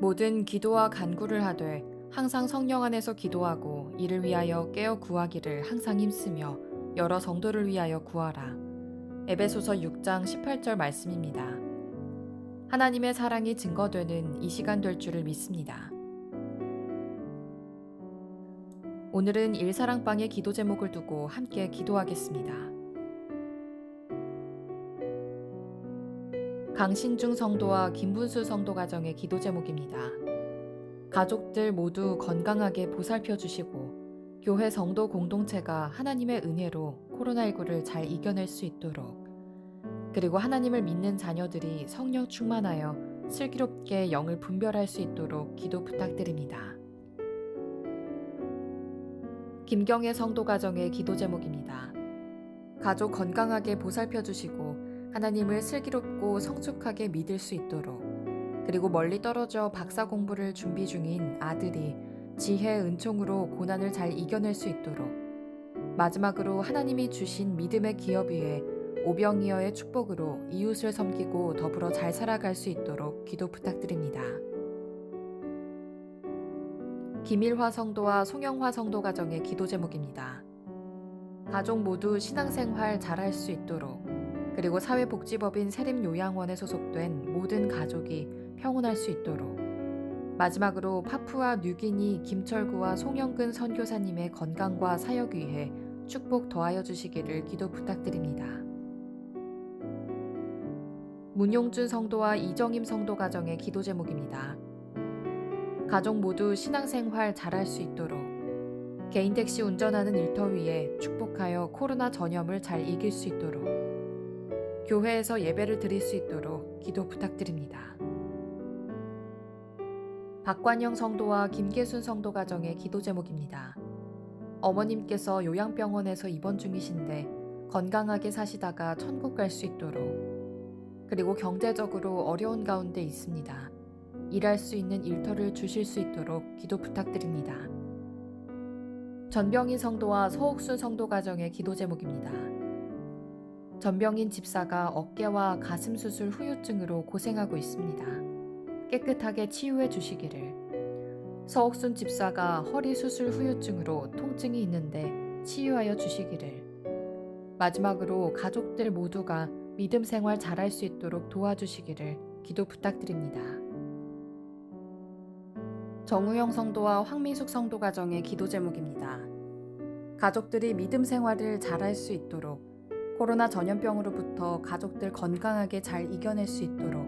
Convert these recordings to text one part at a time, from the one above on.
모든 기도와 간구를 하되 항상 성령 안에서 기도하고 이를 위하여 깨어 구하기를 항상 힘쓰며 여러 성도를 위하여 구하라. 에베소서 6장 18절 말씀입니다. 하나님의 사랑이 증거되는 이 시간 될 줄을 믿습니다. 오늘은 일사랑방의 기도 제목을 두고 함께 기도하겠습니다. 강신중 성도와 김분수 성도 가정의 기도 제목입니다. 가족들 모두 건강하게 보살펴 주시고 교회 성도 공동체가 하나님의 은혜로 코로나19를 잘 이겨낼 수 있도록 그리고 하나님을 믿는 자녀들이 성령 충만하여 슬기롭게 영을 분별할 수 있도록 기도 부탁드립니다. 김경애 성도 가정의 기도 제목입니다. 가족 건강하게 보살펴 주시고 하나님을 슬기롭고 성숙하게 믿을 수 있도록 그리고 멀리 떨어져 박사 공부를 준비 중인 아들이 지혜 은총으로 고난을 잘 이겨낼 수 있도록 마지막으로 하나님이 주신 믿음의 기업 위에 오병이어의 축복으로 이웃을 섬기고 더불어 잘 살아갈 수 있도록 기도 부탁드립니다. 김일화 성도와 송영화 성도 가정의 기도 제목입니다. 가족 모두 신앙생활 잘할 수 있도록 그리고 사회복지법인 세림요양원에 소속된 모든 가족이 평온할 수 있도록 마지막으로 파푸아 뉴기니 김철구와 송영근 선교사님의 건강과 사역 위해 축복 더하여 주시기를 기도 부탁드립니다. 문용준 성도와 이정임 성도 가정의 기도 제목입니다. 가족 모두 신앙생활 잘할 수 있도록 개인 택시 운전하는 일터 위에 축복하여 코로나 전염을 잘 이길 수 있도록 교회에서 예배를 드릴 수 있도록 기도 부탁드립니다. 박관영 성도와 김계순 성도 가정의 기도 제목입니다. 어머님께서 요양병원에서 입원 중이신데 건강하게 사시다가 천국 갈 수 있도록 그리고 경제적으로 어려운 가운데 있습니다. 일할 수 있는 일터를 주실 수 있도록 기도 부탁드립니다. 전병인 성도와 서옥순 성도 가정의 기도 제목입니다. 전병인 집사가 어깨와 가슴 수술 후유증으로 고생하고 있습니다. 깨끗하게 치유해 주시기를. 서옥순 집사가 허리 수술 후유증으로 통증이 있는데 치유하여 주시기를. 마지막으로 가족들 모두가 믿음 생활 잘할 수 있도록 도와주시기를 기도 부탁드립니다. 정우영 성도와 황민숙 성도 가정의 기도 제목입니다. 가족들이 믿음 생활을 잘할 수 있도록 코로나 전염병으로부터 가족들 건강하게 잘 이겨낼 수 있도록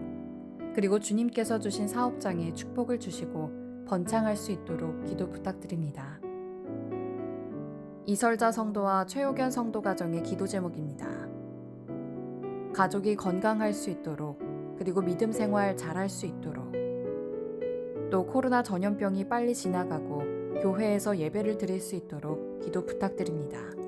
그리고 주님께서 주신 사업장에 축복을 주시고 번창할 수 있도록 기도 부탁드립니다. 이설자 성도와 최호견 성도 가정의 기도 제목입니다. 가족이 건강할 수 있도록 그리고 믿음 생활 잘할 수 있도록 또 코로나 전염병이 빨리 지나가고 교회에서 예배를 드릴 수 있도록 기도 부탁드립니다.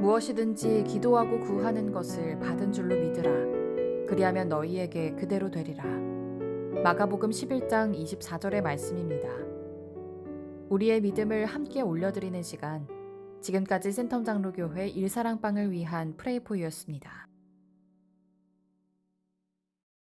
무엇이든지 기도하고 구하는 것을 받은 줄로 믿으라. 그리하면 너희에게 그대로 되리라. 마가복음 11장 24절의 말씀입니다. 우리의 믿음을 함께 올려드리는 시간. 지금까지 센텀 장로교회 일사랑방을 위한 프레이포유였습니다.